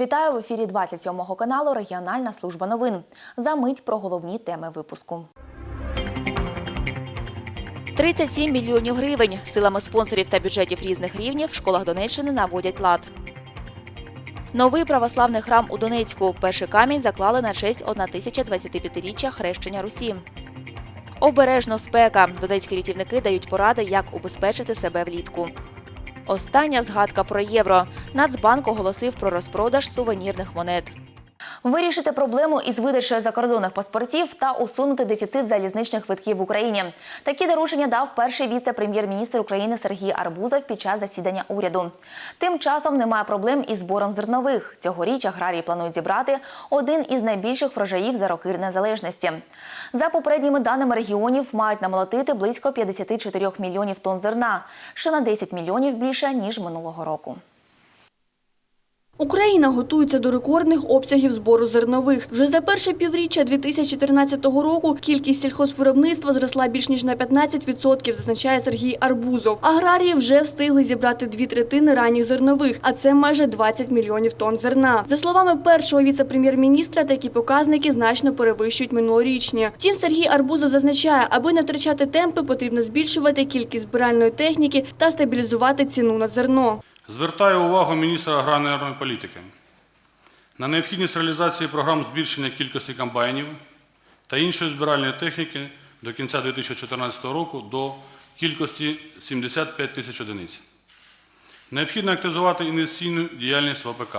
Вітаю в ефірі 27-го каналу Регіональна служба новин. За мить про головні теми випуску. 37 мільйонів гривень силами спонсорів та бюджетів різних рівнів в школах Донеччини наводять лад. Новий православний храм у Донецьку. Перший камінь заклали на честь 1025-річчя хрещення Русі. Обережно спека. Донецькі рятівники дають поради, як убезпечити себе влітку. Остання згадка про євро. Нацбанк оголосив про розпродаж сувенірних монет. Вирішити проблему із видачею закордонних паспортів та усунути дефіцит залізничних квитків в Україні. Такі доручення дав перший віце-прем'єр-міністр України Сергій Арбузов під час засідання уряду. Тим часом немає проблем із збором зернових. Цьогоріч аграрії планують зібрати один із найбільших врожаїв за роки незалежності. За попередніми даними регіонів мають намолотити близько 54 мільйонів тонн зерна, що на 10 мільйонів більше ніж минулого року. Україна готується до рекордних обсягів збору зернових. Вже за перше півріччя 2014 року кількість сільхозвиробництва зросла більш ніж на 15%, зазначає Сергій Арбузов. Аграрії вже встигли зібрати дві третини ранніх зернових, а це майже 20 мільйонів тонн зерна. За словами першого віце-прем'єр-міністра, такі показники значно перевищують минулорічні. Втім, Сергій Арбузов зазначає, аби не втрачати темпи, потрібно збільшувати кількість збиральної техніки та стабілізувати ціну на зерно. Звертаю увагу міністра аграрної політики на необхідність реалізації програм збільшення кількості комбайнів та іншої збиральної техніки до кінця 2014 року до кількості 75 тисяч одиниць. Необхідно активізувати інвестиційну діяльність в ОПК.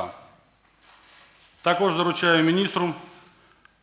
Також доручаю міністру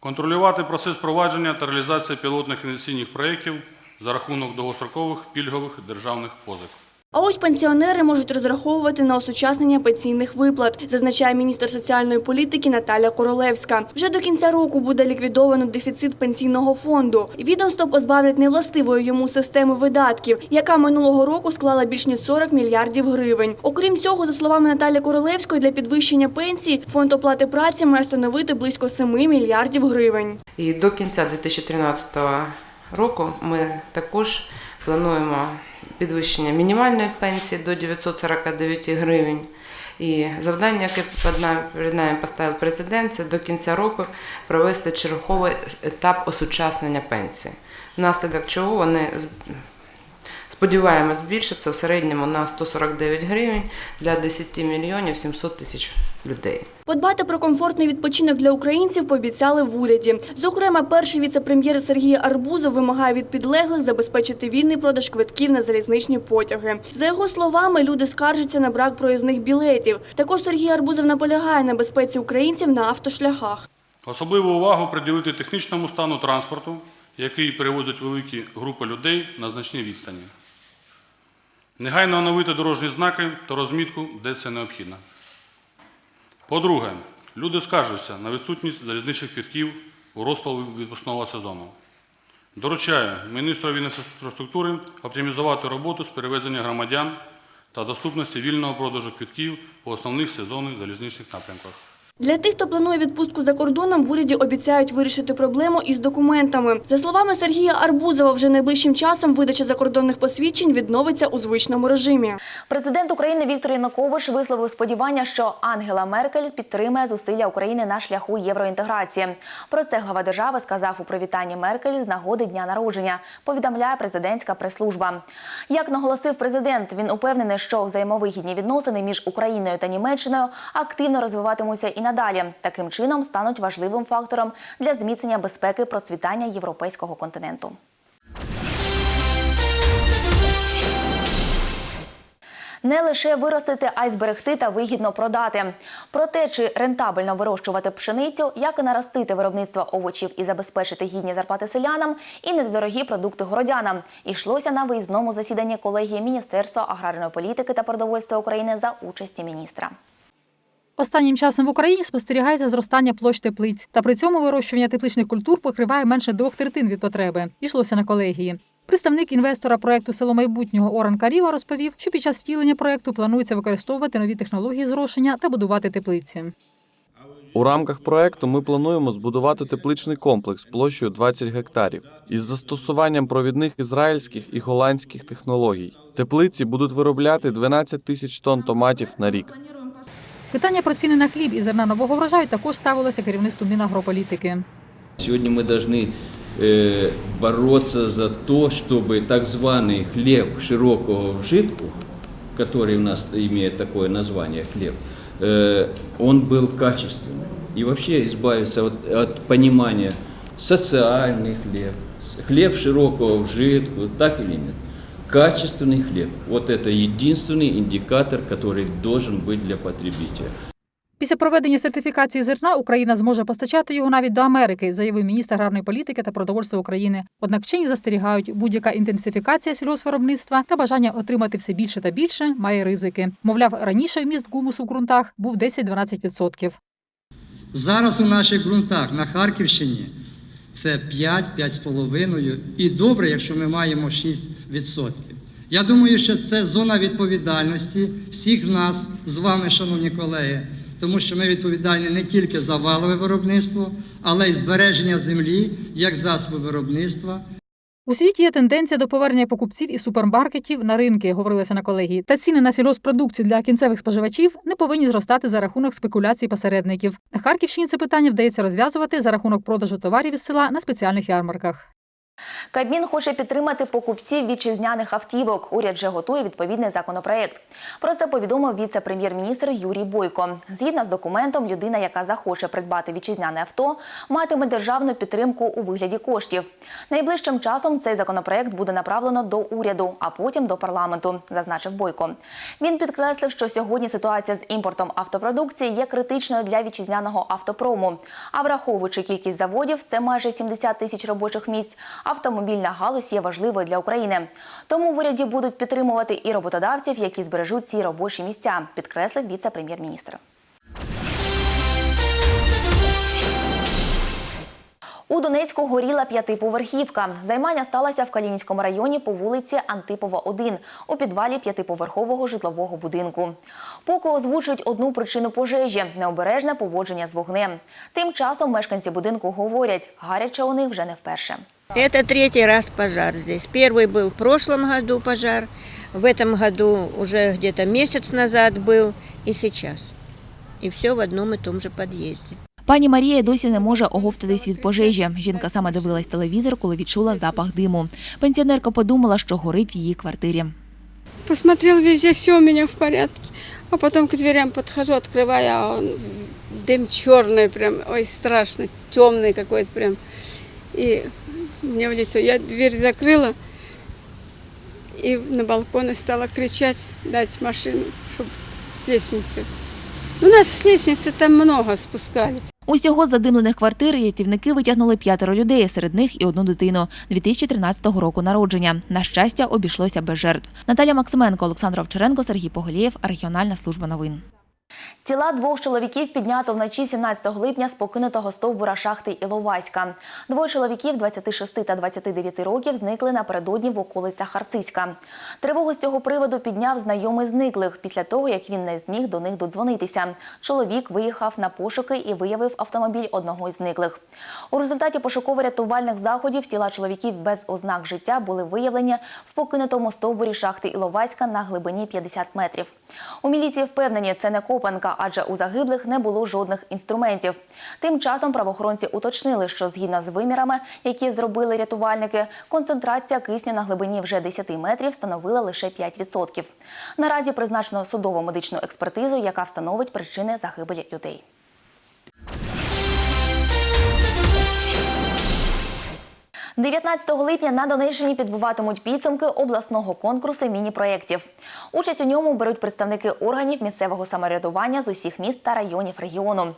контролювати процес провадження та реалізації пілотних інвестиційних проєктів за рахунок довгострокових пільгових державних позик. А ось пенсіонери можуть розраховувати на осучаснення пенсійних виплат, зазначає міністр соціальної політики Наталя Королевська. Вже до кінця року буде ліквідовано дефіцит пенсійного фонду. Відомство позбавлять невластивої йому системи видатків, яка минулого року склала більш ніж 40 мільярдів гривень. Окрім цього, за словами Наталі Королевської, для підвищення пенсій фонд оплати праці має становити близько 7 мільярдів гривень. І до кінця 2013 року ми також плануємо підвищення мінімальної пенсії до 949 гривень. І завдання, яке перед нами, поставив президент, це до кінця року провести черговий етап осучаснення пенсії. Внаслідок чого вони сподіваємось збільшиться в середньому на 149 гривень для 10 мільйонів 700 тисяч людей. Подбати про комфортний відпочинок для українців пообіцяли в уряді. Зокрема, перший віце-прем'єр Сергій Арбузов вимагає від підлеглих забезпечити вільний продаж квитків на залізничні потяги. За його словами, люди скаржаться на брак проїзних білетів. Також Сергій Арбузов наполягає на безпеці українців на автошляхах. Особливу увагу приділити технічному стану транспорту, який перевозить великі групи людей на значній відстані. Негайно оновити дорожні знаки та розмітку, де це необхідно. По-друге, люди скаржаться на відсутність залізничних квитків у розпал відпускного сезону. Доручаю міністрові інфраструктури оптимізувати роботу з перевезення громадян та доступності вільного продажу квитків по основних сезонних залізничних напрямках. Для тих, хто планує відпустку за кордоном, в уряді обіцяють вирішити проблему із документами. За словами Сергія Арбузова, вже найближчим часом видача закордонних посвідчень відновиться у звичному режимі. Президент України Віктор Янукович висловив сподівання, що Ангела Меркель підтримає зусилля України на шляху євроінтеграції. Про це глава держави сказав у привітанні Меркель з нагоди дня народження. Повідомляє президентська прес-служба. Як наголосив президент, він упевнений, що взаємовигідні відносини між Україною та Німеччиною активно розвиватимуться і надалі. Таким чином стануть важливим фактором для зміцнення безпеки процвітання європейського континенту. Не лише виростити, а й зберегти та вигідно продати. Про те, чи рентабельно вирощувати пшеницю, як і наростити виробництво овочів і забезпечити гідні зарплати селянам, і недорогі продукти городянам, йшлося на виїзному засіданні колегії Міністерства аграрної політики та продовольства України за участі міністра. Останнім часом в Україні спостерігається зростання площ теплиць, та при цьому вирощування тепличних культур покриває менше двох третин від потреби. Йшлося на колегії. Представник інвестора проекту село майбутнього Оран Каріва розповів, що під час втілення проекту планується використовувати нові технології зрошення та будувати теплиці. У рамках проекту ми плануємо збудувати тепличний комплекс площею 20 гектарів із застосуванням провідних ізраїльських і голландських технологій. Теплиці будуть виробляти 12 тисяч тонн томатів на рік. Питання про ціни на хліб і зерна нового врожаю також ставилося керівництву Мінагрополітики. Сегодня мы должны э, бороться за то, чтобы так званый хлеб широкого вжитку, который у нас имеет такое название хлеб, э, он был качественным. И вообще избавиться от, от понимания социальный хлеб, с- хлеб широкого вжитку, так или нет. Качественный хлеб. Вот это единственный индикатор, который должен быть для потребителя. Після проведення сертифікації зерна Україна зможе постачати його навіть до Америки, заявив міністр аграрної політики та продовольства України. Однак вчені застерігають, будь-яка інтенсифікація сільгоспвиробництва та бажання отримати все більше та більше має ризики. Мовляв, раніше вміст гумусу в ґрунтах був 10-12%. Зараз у наших ґрунтах на Харківщині це 5-5,5 і добре, якщо ми маємо 6%. Я думаю, що це зона відповідальності всіх нас з вами, шановні колеги, тому що ми відповідальні не тільки за валове виробництво, але й збереження землі як засобу виробництва, У світі є тенденція до повернення покупців із супермаркетів на ринки, говорилося на колегії. Та ціни на сільгоспродукцію для кінцевих споживачів не повинні зростати за рахунок спекуляцій посередників. На Харківщині це питання вдається розв'язувати за рахунок продажу товарів із села на спеціальних ярмарках. Кабмін хоче підтримати покупців вітчизняних автівок. Уряд вже готує відповідний законопроект. Про це повідомив віце-прем'єр-міністр Юрій Бойко. Згідно з документом, людина, яка захоче придбати вітчизняне авто, матиме державну підтримку у вигляді коштів. Найближчим часом цей законопроект буде направлено до уряду, а потім до парламенту, зазначив Бойко. Він підкреслив, що сьогодні ситуація з імпортом автопродукції є критичною для вітчизняного автопрому. А враховуючи кількість заводів, це майже 70 тисяч робочих місць. Автомобільна галузь є важливою для України. Тому в уряді будуть підтримувати і роботодавців, які збережуть ці робочі місця, підкреслив віце-прем'єр-міністр. У Донецьку горіла п'ятиповерхівка. Займання сталося в Калінінському районі по вулиці Антипова, 1, у підвалі п'ятиповерхового житлового будинку. Поки озвучують одну причину пожежі – необережне поводження з вогнем. Тим часом мешканці будинку говорять, гаряче у них вже не вперше. Это третий раз пожар здесь. Первый был в прошлом году пожар, в этом году уже где-то месяц назад был и сейчас. И все в одном и том же подъезде. Пані Марія досі не може оговтатись від пожежі. Жінка саме дивилась телевізор, коли відчула запах диму. Пенсіонерка подумала, що горить в її квартирі. Посмотрел везде, все у меня в порядке. А потом к дверям подхожу, открываю, а он дым черный прям, ой, страшно, темный какой-то прям. И мне в лицо. Я дверь закрыла и на балконе стала кричать, дать машину, чтобы с лестницы. Ну, нас с лестницы там много спускали. Усього з задимлених квартир рятівники витягнули п'ятеро людей, серед них і одну дитину 2013 року народження. На щастя, обійшлося без жертв. Наталя Максименко, Олександр Овчаренко, Сергій Поголєєв, Регіональна служба новин. Тіла двох чоловіків піднято вночі 17 липня з покинутого стовбура шахти Іловайська. Двоє чоловіків 26 та 29 років зникли напередодні в околицях Харциська. Тривогу з цього приводу підняв знайомий зниклих після того, як він не зміг до них додзвонитися. Чоловік виїхав на пошуки і виявив автомобіль одного із зниклих. У результаті пошуково-рятувальних заходів тіла чоловіків без ознак життя були виявлені в покинутому стовбурі шахти Іловайська на глибині 50 метрів. У міліції впевнені, це не копанка, адже у загиблих не було жодних інструментів. Тим часом правоохоронці уточнили, що згідно з вимірами, які зробили рятувальники, концентрація кисню на глибині вже 10 метрів становила лише 5%. Наразі призначено судово медичну експертизу, яка встановить причини загибелі людей. – 19 липня на Донеччині підбиватимуть підсумки обласного конкурсу міні-проєктів. Участь у ньому беруть представники органів місцевого самоврядування з усіх міст та районів регіону.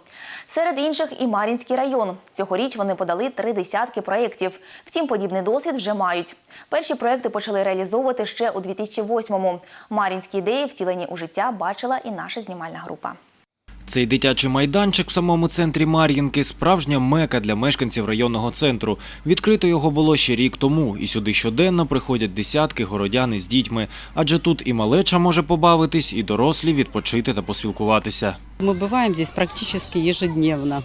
Серед інших і Мар'їнський район. Цьогоріч вони подали три десятки проєктів. Втім, подібний досвід вже мають. Перші проєкти почали реалізовувати ще у 2008-му. Мар'їнські ідеї, втілені у життя, бачила і наша знімальна група. Цей дитячий майданчик в самому центрі Мар'їнки – справжня мека для мешканців районного центру. Відкрито його було ще рік тому, і сюди щоденно приходять десятки городян із дітьми. Адже тут і малеча може побавитись, і дорослі відпочити та поспілкуватися. Мы бываем здесь практически ежедневно.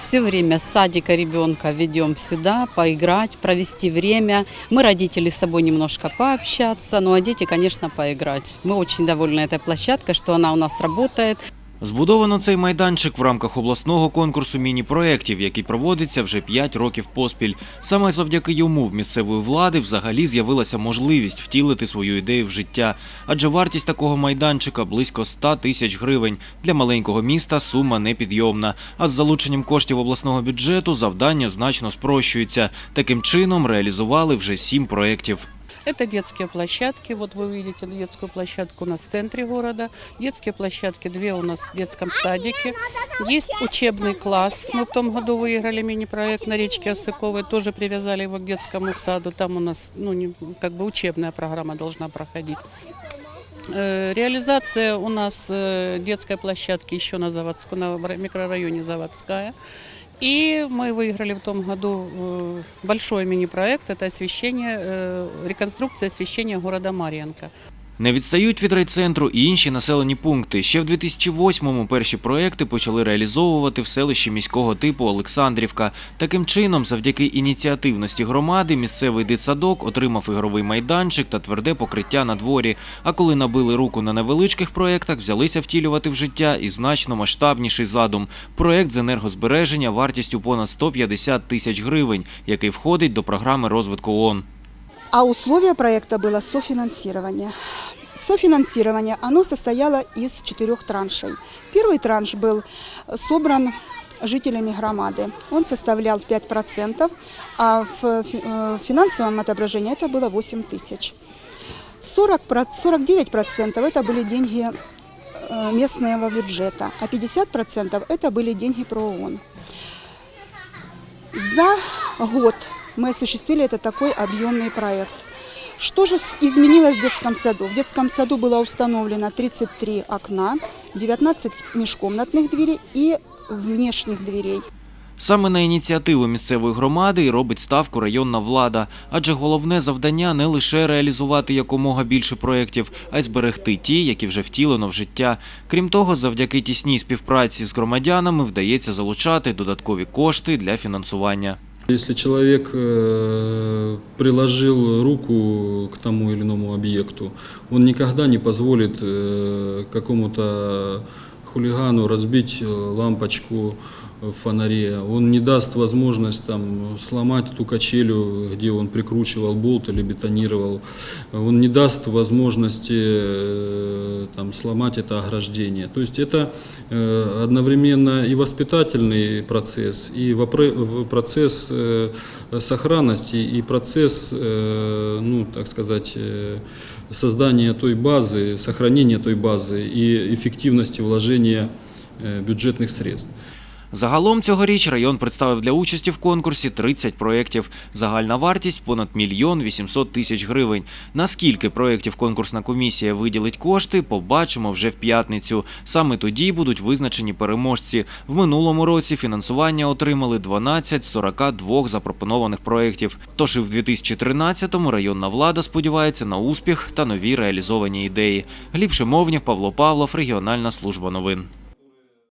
Все время с садика ребенка ведем сюда, поиграть, провести время. Мы, родители, с собой немножко пообщаться, ну а дети, конечно, поиграть. Мы очень довольны этой площадкой, что она у нас работает. Збудовано цей майданчик в рамках обласного конкурсу міні-проєктів, який проводиться вже 5 років поспіль. Саме завдяки йому в місцевої влади взагалі з'явилася можливість втілити свою ідею в життя. Адже вартість такого майданчика близько 100 тисяч гривень. Для маленького міста сума непідйомна. А з залученням коштів обласного бюджету завдання значно спрощується. Таким чином реалізували вже 7 проєктів. Это детские площадки. Вот вы видите детскую площадку у нас в центре города. Детские площадки две у нас в детском садике. Есть учебный класс. Мы в том году выиграли мини-проект на речке Осыковой. Тоже привязали его к детскому саду. Там у нас ну, не, как бы учебная программа должна проходить. Э, Реализация у нас э, детской площадки еще на Заводской, на микрорайоне Заводская. И мы выиграли в том году э, большой мини-проект. Это освещение, э, реконструкция освещения города Марьенко. Не відстають від райцентру і інші населені пункти. Ще в 2008-му перші проекти почали реалізовувати в селищі міського типу Олександрівка. Таким чином, завдяки ініціативності громади, місцевий дитсадок отримав ігровий майданчик та тверде покриття на дворі. А коли набили руку на невеличких проєктах, взялися втілювати в життя і значно масштабніший задум – проєкт з енергозбереження вартістю понад 150 тисяч гривень, який входить до програми розвитку ООН. А условие проекта было софинансирование. Софинансирование, оно состояло из четырех траншей. Первый транш был собран жителями громады. Он составлял 5%, а в э, финансовом отображении это было 8 тысяч. 40, 49% это были деньги э, местного бюджета, а 50% это были деньги ПРООН. За год мы осуществили это такой объемный проект. Что же с- изменилось в детском саду? В детском саду было установлено 33 окна, 19 межкомнатных дверей и внешних дверей. Саме на ініціативу місцевої громади і робить ставку районна влада, адже головне завдання не лише реалізувати якомога більше проєктів, а й зберегти ті, які вже втілено в життя. Крім того, завдяки тісній співпраці з громадянами вдається залучати додаткові кошти для фінансування. Если человек э, приложил руку к тому или иному объекту, он никогда не позволит э, какому-то хулигану разбить э, лампочку в фонаре. Он не даст возможность там, сломать ту качелю, где он прикручивал болт или бетонировал. Он не даст возможности э, там, сломать это ограждение. То есть это э, одновременно и воспитательный процесс, и процесс э, сохранности, и процесс, ну, так сказать, создания той базы, сохранения той базы и эффективности вложения бюджетных средств. Загалом цьогоріч район представив для участі в конкурсі 30 проєктів. Загальна вартість понад мільйон 800 тисяч гривень. Наскільки проєктів конкурсна комісія виділить кошти, побачимо вже в п'ятницю. Саме тоді будуть визначені переможці. В минулому році фінансування отримали 12 з 42 запропонованих проєктів. Тож і в 2013-му районна влада сподівається на успіх та нові реалізовані ідеї. Гліб Шимовнів, Павло Павлов, регіональна служба новин.